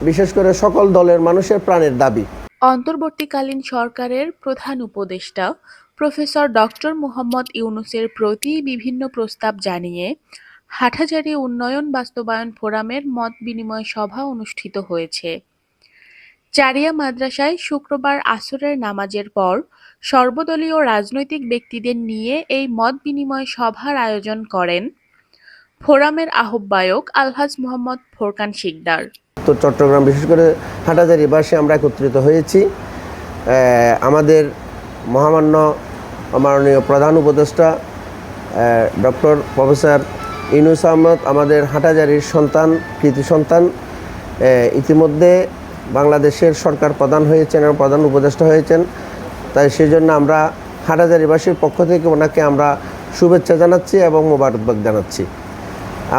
বিশেষ করে সকল দলের মানুষের প্রাণের দাবি। অন্তর্বর্তীকালীন সরকারের প্রধান উপদেষ্টা, প্রফেসর ডক্টর মোহাম্মদ ইউনুসের প্রতি বিভিন্ন প্রস্তাব জানিয়ে হাটহাজারী উন্নয়ন বাস্তবায়ন ফোরামের মত বিনিময় সভা অনুষ্ঠিত হয়েছে। চারিয়া মাদ্রাসায় শুক্রবার আসরের নামাজের পর সর্বদলীয় রাজনৈতিক ব্যক্তিদের নিয়ে এই মত বিনিময় সভার আয়োজন করেন ফোরামের আহ্বায়ক আলহাজ মোহাম্মদ ফোরকান শিকদার। তো চট্টগ্রাম বিশেষ করে হাটাজারিবাসী আমরা একত্রিত হয়েছি। আমাদের মহামান্য মাননীয় প্রধান উপদেষ্টা ডক্টর প্রফেসর ইনুস আহমদ, আমাদের হাটাজারির সন্তান, কৃতি সন্তান ইতিমধ্যে বাংলাদেশের সরকার প্রধান হয়েছেন এবং প্রধান উপদেষ্টা হয়েছেন। তাই সেই জন্য আমরা হাটাজারিবাসীর পক্ষ থেকে ওনাকে আমরা শুভেচ্ছা জানাচ্ছি এবং মোবারকবাদ জানাচ্ছি।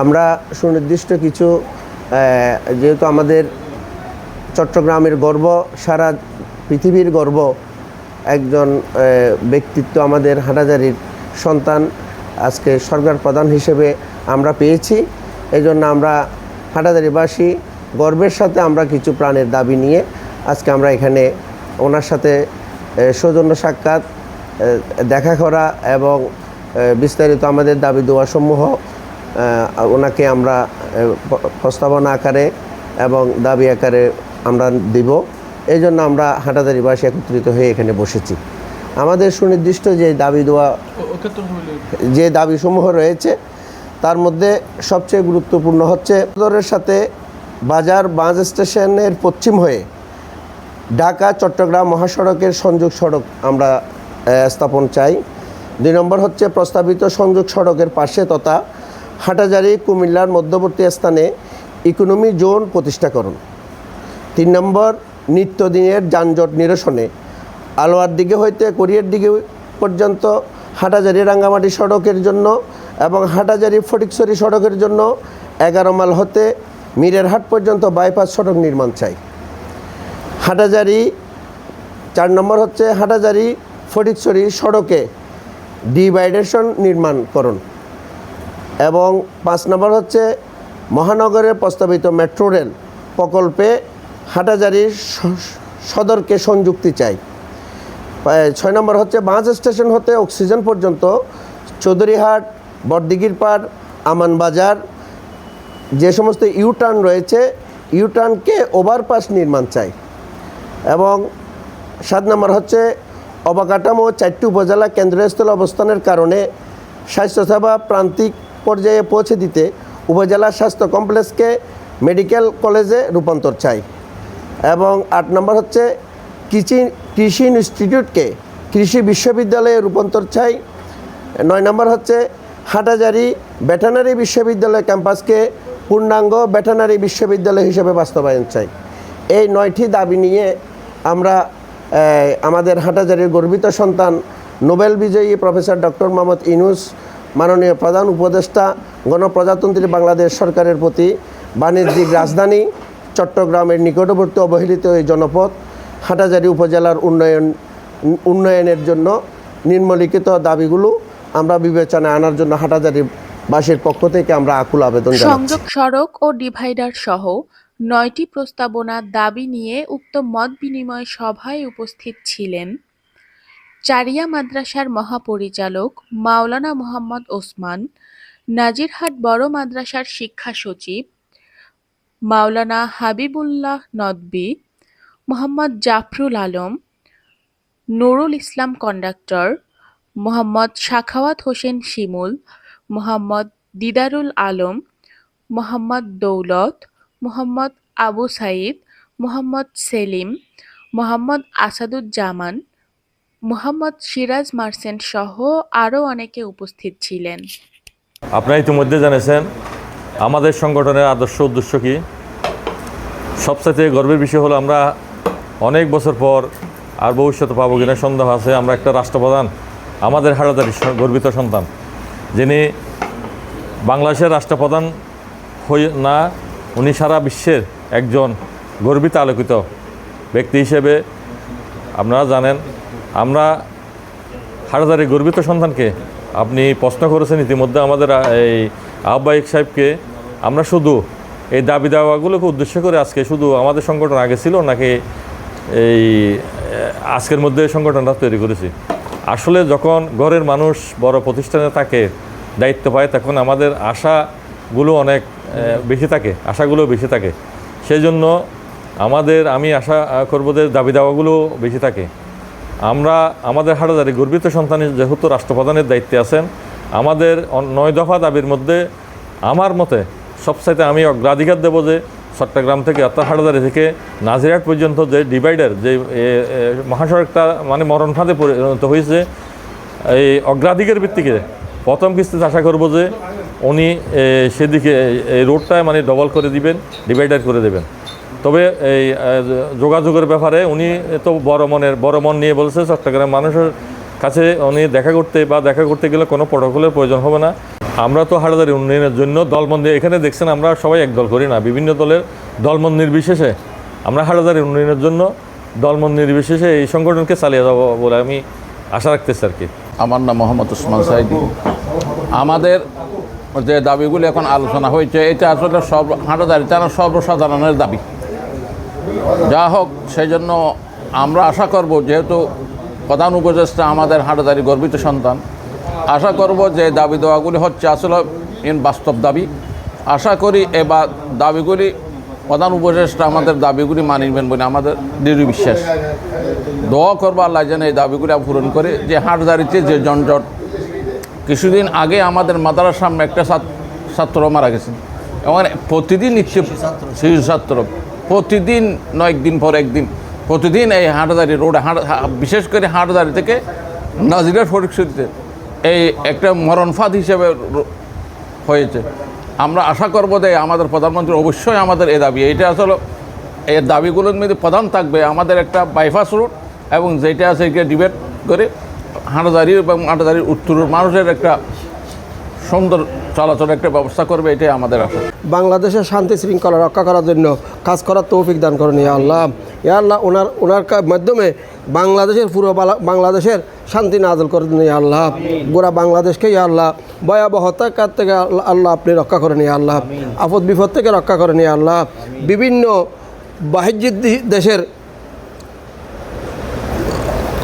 আমরা সুনির্দিষ্ট কিছু যেহেতু আমাদের চট্টগ্রামের গর্ব, সারা পৃথিবীর গর্ব, একজন ব্যক্তিত্ব আমাদের হাটাজারির সন্তান আজকে সরকার প্রধান হিসেবে আমরা পেয়েছি। এই জন্য আমরা হাটাজারিবাসী গর্বের সাথে আমরা কিছু প্রাণের দাবি নিয়ে আজকে আমরা এখানে ওনার সাথে সৌজন্য সাক্ষাৎ দেখা করা এবং বিস্তারিত আমাদের দাবি দেওয়াসমূহ ওনাকে আমরা প্রস্তাবনা আকারে এবং দাবি আকারে আমরা দিব। এই জন্য আমরা হাটাদারিবাসী একত্রিত হয়ে এখানে বসেছি। আমাদের সুনির্দিষ্ট যে দাবি দেওয়া যে দাবিসমূহ রয়েছে তার মধ্যে সবচেয়ে গুরুত্বপূর্ণ হচ্ছে সদরের সাথে বাজার বাস স্টেশনের পশ্চিম হয়ে ঢাকা চট্টগ্রাম মহাসড়কের সংযোগ সড়ক আমরা স্থাপন চাই। দুই নম্বর হচ্ছে প্রস্তাবিত সংযোগ সড়কের পাশে তথা হাটাজারি কুমিল্লার মধ্যবর্তী স্থানে ইকোনমি জোন প্রতিষ্ঠা করুন। তিন নম্বর, নিত্যদিনের যানজট নিরসনে। আলোয়ার দিকে হইতে কোরিয়ার দিকে পর্যন্ত হাটাজারি রাঙ্গামাটি সড়কের জন্য এবং হাটাজারি ফটিকছড়ি সড়কের জন্য এগারো মাইল হতে মিরেরহাট পর্যন্ত বাইপাস সড়ক নির্মাণ চাই। হাটাজারি চার নম্বর হচ্ছে হাটাজারি ফটিকছড়ি সড়কে ডিভাইডেশন নির্মাণকরণ এবং পাঁচ নম্বর হচ্ছে মহানগরের প্রস্তাবিত মেট্রো রেল প্রকল্পে হাটাজারির স- সদরকে সংযুক্তি চাই। ছয় নম্বর হচ্ছে বাস স্টেশন হতে অক্সিজেন পর্যন্ত চৌধুরীহাট বড়দিঘির পাড় আমানবাজার, যে সমস্ত ইউটার্ন রয়েছে, ইউটার্নকে ওভারপাস নির্মাণ চাই। এবং সাত নম্বর হচ্ছে অবকাঠামো চারটি উপজেলা কেন্দ্রস্থলে অবস্থানের কারণে স্বাস্থ্যসেবা প্রান্তিক পর্যায়ে পৌঁছে দিতে উপজেলা স্বাস্থ্য কমপ্লেক্সকে মেডিকেল কলেজে রূপান্তর চাই। এবং আট নম্বর হচ্ছে কৃষি কৃষি ইনস্টিটিউটকে কৃষি বিশ্ববিদ্যালয়ে রূপান্তর চাই। নয় নম্বর হচ্ছে হাটাজারি ভেটেনারি বিশ্ববিদ্যালয় ক্যাম্পাসকে পূর্ণাঙ্গ ভেটেনারি বিশ্ববিদ্যালয় হিসেবে বাস্তবায়ন চাই। এই নয়টি দাবি নিয়ে আমরা আমাদের হাটাজারির গর্বিত সন্তান নোবেল বিজয়ী প্রফেসর ডক্টর মোহাম্মদ ইনুস মাননীয় প্রধান উপদেষ্টা গণপ্রজাতন্ত্রী বাংলাদেশ সরকারের প্রতি বাণিজ্যিক রাজধানী চট্টগ্রামের নিকটবর্তী অবহেলিত এই জনপদ হাটাজারি উপজেলার উন্নয়ন, উন্নয়নের জন্য নিম্নলিখিত দাবিগুলো আমরা বিবেচনায় আনার জন্য হাটাজারি বাসীর পক্ষ থেকে আমরা আকুল আবেদন সংযোগ সড়ক ও ডিভাইডার সহ নয়টি প্রস্তাবনার দাবি নিয়ে উক্ত মত বিনিময় সভায় উপস্থিত ছিলেন চারিয়া মাদ্রাসার মহাপরিচালক মাওলানা মোহাম্মদ ওসমান, নাজিরহাট বড় মাদ্রাসার শিক্ষা সচিব মাওলানা হাবিবুল্লাহ নদবী মোহাম্মদ জাফরুল আলম, নুরুল ইসলাম কন্ডাক্টর, মোহাম্মদ সাখাওয়াত হোসেন শিমুল, মোহাম্মদ দিদারুল আলম, মোহাম্মদ দৌলত, মোহাম্মদ আবু সাইদ, মোহাম্মদ সেলিম, মোহাম্মদ আসাদুজ্জামান মোহাম্মদ সিরাজ মার্সেন্ট সহ আরও অনেকে উপস্থিত ছিলেন। আপনারা ইতিমধ্যে জেনেছেন, আমাদের সংগঠনের আদর্শ উদ্দেশ্য কি? সবচাইতে গর্বের বিষয় হলো আমরা অনেক বছর পর আর ভবিষ্যতে পাবো কিনা সন্দেহ আছে, আমরা একটা রাষ্ট্রপ্রধান, আমাদের হারাদারি গর্বিত সন্তান, যিনি বাংলাদেশের রাষ্ট্রপ্রধান হই না, উনি সারা বিশ্বের একজন গর্বিত, আলোকিত ব্যক্তি হিসেবে আপনারা জানেন আমরা হাটাদারি গর্বিত সন্তানকে আপনি প্রশ্ন করেছেন ইতিমধ্যে আমাদের এই আহ্বায়ক সাহেবকে, আমরা শুধু এই দাবি দাওয়াগুলোকে উদ্দেশ্য করে আজকে শুধু আমাদের সংগঠন আগে ছিল, নাকি এই আজকের মধ্যে সংগঠনটা তৈরি করেছি। আসলে যখন ঘরের মানুষ বড় প্রতিষ্ঠানে থাকে, দায়িত্ব পায়, তখন আমাদের আশাগুলো অনেক বেশি থাকে, আশাগুলো বেশি থাকে। সেই জন্য আমাদের, আমি আশা করব যে দাবি দাওয়াগুলো বেশি থাকে। আমরা, আমাদের হাটাজারি গর্বিত সন্তানের যেহেতু রাষ্ট্রপ্রধানের দায়িত্বে আছেন, আমাদের নয় দফা দাবির মধ্যে আমার মতে সবসাইতে আমি অগ্রাধিকার দেবো যে চট্টগ্রাম থেকে অর্থাৎ হাটাজারি থেকে নাজিরহাট পর্যন্ত যে ডিভাইডার, যে মহাসড়কটা মানে মরণ ফাঁদে পরিণত হয়েছে, এই অগ্রাধিকার ভিত্তিকে প্রথম কিস্তিতে আশা করব যে উনি সেদিকে এই রোডটায় মানে ডবল করে দিবেন, ডিভাইডার করে দেবেন। তবে এই যোগাযোগের ব্যাপারে উনি তো বড় মনের, বড় মন নিয়ে বলছে চট্টগ্রাম মানুষের কাছে উনি দেখা করতে বা দেখা করতে গেলে কোনো প্রটোকলের প্রয়োজন হবে না। আমরা তো হাটাদারি উন্নয়নের জন্য দলমন্দি এখানে দেখছেন আমরা সবাই এক দল করি না, বিভিন্ন দলের দলমন নির্বিশেষে আমরা হাটাদারি উন্নয়নের জন্য দলমন নির্বিশেষে এই সংগঠনকে চালিয়ে যাব বলে আমি আশা রাখতেছি আর কি। আমার নাম মোহাম্মদ উসমান সাইদি। আমাদের যে দাবিগুলি এখন আলোচনা হয়েছে, এটা আসলে সর্ব হাঁটাদারি তারা সর্বসাধারণের দাবি। যা হোক সেই জন্য আমরা আশা করব যেহেতু প্রধান উপদেষ্টা আমাদের হাঁটাদারি গর্বিত সন্তান আশা করব যে দাবি দেওয়াগুলি হচ্ছে আসলে ইন বাস্তব দাবি। আশা করি এবার দাবিগুলি প্রধান উপদেষ্টা আমাদের দাবিগুলি মানিবেন বলে আমাদের দৃঢ় বিশ্বাস। দোয়া করব আল্লাহ যেন এই দাবিগুলি পূরণ করে যে হাটদারিতে যে জঞ্জট কিছুদিন আগে আমাদের মাদারার সামনে একটা ছাত্র মারা গেছেন। এবং প্রতিদিন নিচ্ছে শিশু ছাত্র। প্রতিদিন নয় দিন পর একদিন, প্রতিদিন এই হাটদারি রোড বিশেষ করে হাটদারি থেকে নাজিরার ফরিকশিতে এই একটা মরণফাদ হিসেবে হয়েছে। আমরা আশা করব যে আমাদের প্রধানমন্ত্রী অবশ্যই আমাদের এ দাবি, এইটা আসলে এই দাবিগুলোর মধ্যে প্রধান থাকবে আমাদের একটা বাইপাস রুট এবং যেটা আছে, এটা ডিবেট করে হাঁটাদারি এবং হাঁটাদারির উত্তরের মানুষের একটা সুন্দর চলাচলের একটা ব্যবস্থা করবে, এটাই আমাদের আশা। বাংলাদেশের শান্তি শৃঙ্খলা রক্ষা করার জন্য কাজ করার তৌফিক দান করেন, ইয়া আল্লাহ। ইয়া আল্লাহ ওনার ওনার মাধ্যমে বাংলাদেশের পুরো বাংলাদেশের শান্তি নাজল করে দিন, ইয়া আল্লাহ। গোড়া বাংলাদেশকে, ইয়া আল্লাহ ভয়াবহতার কাছ থেকে আল্লাহ- আপনি রক্ষা করেন, ইয়া আল্লাহ। আপদ বিপদ থেকে রক্ষা করেন, ইয়া আল্লাহ। বিভিন্ন বাহ্যিক দেশের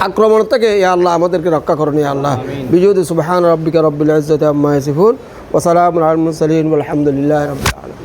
আক্রমণ থেকে ইয়া আল্লাহ আমাদেরকে রক্ষা করেন ইয়া আল্লাহ। বিজুদ সুবহান রব্বিকা রব্বিল ইজ্জত আম্মা ইয়াসিফুন। ওয়া সালামুন আলাল মুরসালিন। ওয়ালহামদুলিল্লাহি রাব্বিল আলামিন।